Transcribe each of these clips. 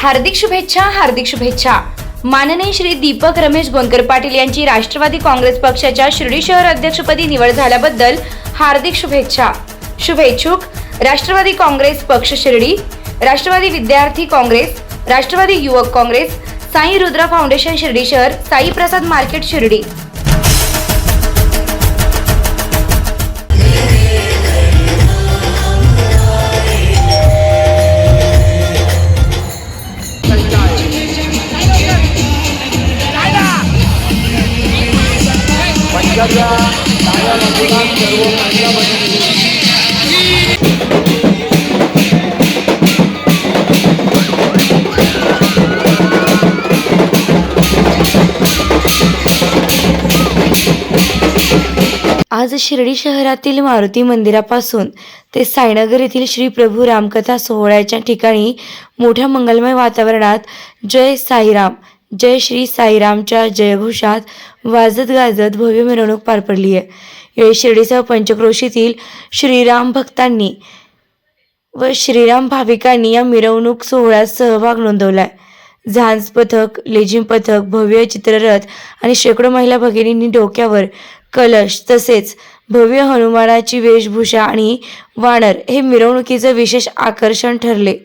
हार्दिक शुभेच्छा हार्दिक शुभेच्छा. माननीय श्री दीपक रमेश गोंदकर पाटील यांची राष्ट्रवादी काँग्रेस पक्षाच्या शिर्डी शहर अध्यक्षपदी निवड झाल्याबद्दल हार्दिक शुभेच्छा. शुभेच्छुक राष्ट्रवादी काँग्रेस पक्ष शिर्डी राष्ट्रवादी विद्यार्थी Congress Rashtrawadi Yuvak Congress Sai Rudra foundation Shirdi शहर साई प्रसाद मार्केट शिर्डी. आज शिर्डी शहरातील मारुती मंदिरापासून ते साईनगर येथील श्री प्रभू रामकथा सोहळ्याच्या ठिकाणी मोठ्या मंगलमय वातावरणात जय साईराम जय श्री साईरामच्या जयघोषात वाजत गाजत भव्य मिरवणूक पार पडली आहे. यावेळी शिर्डीसह पंचक्रोशीतील श्रीराम भक्तांनी व श्रीराम भाविकांनी या मिरवणूक सोहळ्यात सहभाग नोंदवलाय झांज पथक लेझिम पथक भव्य चित्ररथ आणि शेकडो महिला भगिनींनी डोक्यावर कलश तसेच भव्य हनुमानाची वेशभूषा आणि वानर हे मिरवणुकीचं विशेष आकर्षण ठरले.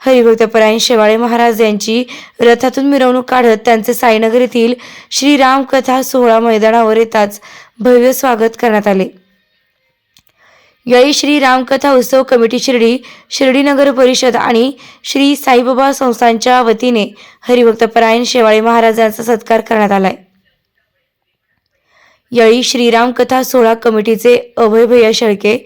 हरिभक्तपरायण शेवाळे महाराज यांची रथातून मिरवणूक काढत त्यांचे साईनगर येथील श्रीराम कथा सोहळा मैदानावर येताच भव्य स्वागत करण्यात आले. यावेळी श्री रामकथा उत्सव कमिटी शिर्डी शिर्डी नगर परिषद आणि श्री साईबाबा संस्थांच्या वतीने हरिभक्तपरायण शेवाळे महाराजांचा सत्कार करण्यात आलाय. यावेळी श्रीराम कथा सोहळा कमिटीचे अभय भैया शेळके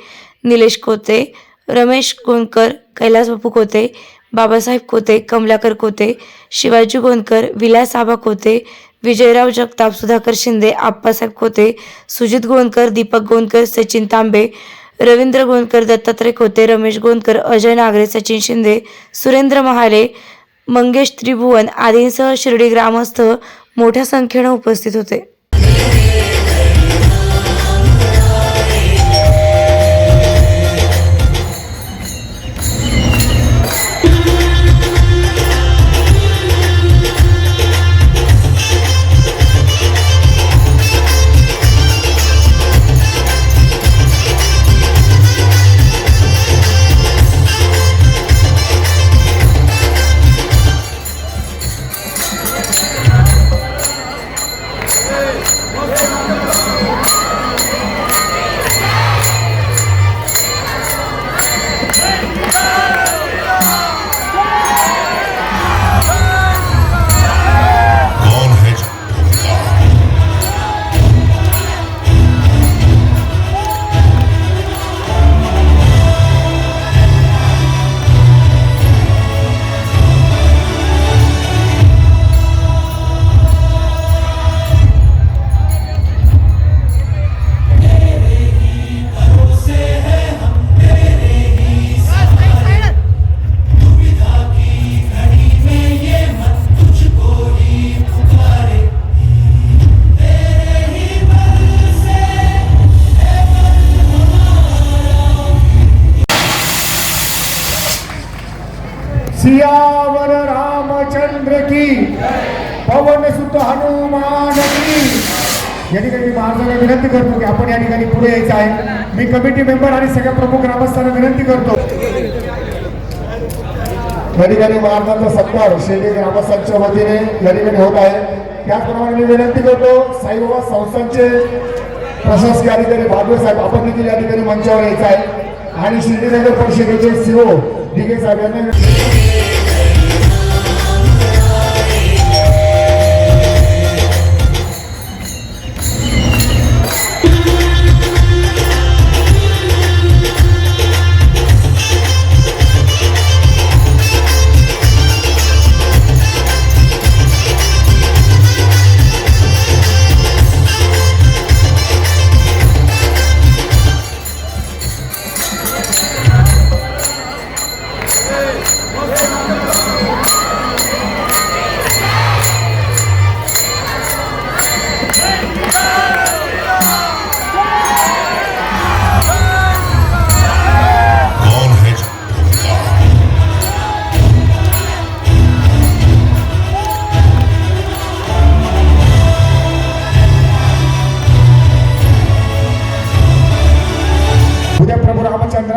निलेश कोते रमेश गोंदकर कैलास बापू कोते बाबासाहेब कोते कमलाकर कोते शिवाजी गोंदकर विलास आबा कोते विजयराव जगताप सुधाकर शिंदे आप्पासाहेब कोते सुजित गोंदकर दीपक गोंदकर सचिन तांबे रवींद्र गोंदकर दत्तात्रय कोते रमेश गोंदकर अजय नागरे सचिन शिंदे सुरेंद्र महाले मंगेश त्रिभुवन आदींसह शिर्डी ग्रामस्थ मोठ्या संख्येनं उपस्थित होते. पवन सुत हनुमान या ठिकाणी महाराजांना विनंती करतो की आपण या ठिकाणी पुढे यायचं आहे. मी कमिटी मेंबर आणि सगळ्या प्रमुख ग्रामस्थांना विनंती करतो. या ठिकाणी महाराजांचा सत्कार शिर्डी ग्रामस्थांच्या वतीने या ठिकाणी होत आहे. त्याचप्रमाणे मी विनंती करतो साईबाबा संस्थांचे प्रशासकीय अधिकारी भागवत साहेब आपण देखील या ठिकाणी मंचावर यायचं आहे. आणि शिर्डीनगर परिषदेचे सीओ दिघे साहेब यांना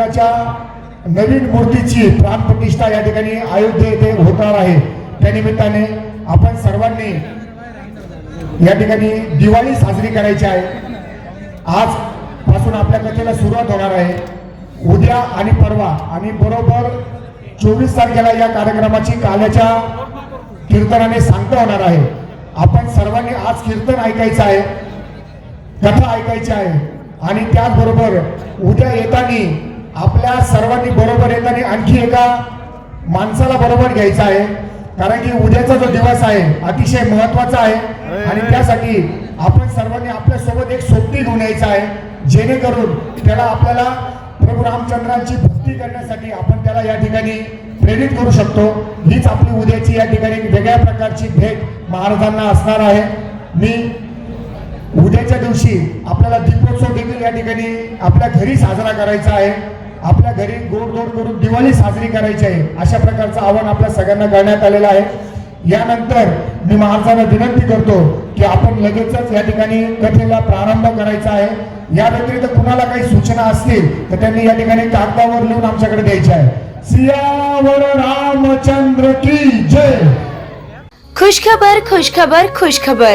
बाळासाहेबाच्या नवीन मूर्तीची प्राणप्रतिष्ठा या ठिकाणी अयोध्ये येथे होणार आहे. त्या निमित्ताने आपण सर्वांनी या ठिकाणी दिवाळी साजरी करायची आहे. आज पासून आपल्या कथेला सुरुवात होणार आहे. उद्या आणि परवा आणि बरोबर चोवीस तारखेला या कार्यक्रमाची काल्याच्या कीर्तनाने सांगता होणार आहे. आपण सर्वांनी आज कीर्तन ऐकायचं आहे. कथा ऐकायची आहे. आणि त्याचबरोबर उद्या येताना आपल्या सर्वांनी बरोबर येताना आणखी एका माणसाला बरोबर घ्यायचा आहे. कारण की उद्याचा जो दिवस आहे अतिशय महत्त्वाचा आहे. आणि त्यासाठी आपण सर्वांनी आपल्यासोबत एक सोबती घेऊन यायचा आहे. जेणेकरून त्याला आपल्याला प्रभू रामचंद्रांची भक्ती करण्यासाठी आपण त्याला या ठिकाणी प्रेरित करू शकतो. हीच आपली उद्याची या ठिकाणी वेगळ्या प्रकारची भेट महाराजांना असणार आहे. मी उद्याच्या दिवशी आपल्याला दीपोत्सव देखील या ठिकाणी आपल्या घरी साजरा करायचा आहे. आपल्या घरी गोड करून दिवाळी साजरी करायची आहे अशा प्रकारचं आव्हान आपल्या सगळ्यांना करण्यात आलेलं आहे. यानंतर मी महाराजांना विनंती करतो की आपण लगेचच या ठिकाणी कथेला प्रारंभ करायचा आहे. या व्यतिरिक्त कुणाला काही सूचना असतील तर त्यांनी या ठिकाणी कागदावर लिहून आमच्याकडे द्यायच्या आहे. सियावर रामचंद्र की जय. खुशखबर खुशखबर खुशखबर.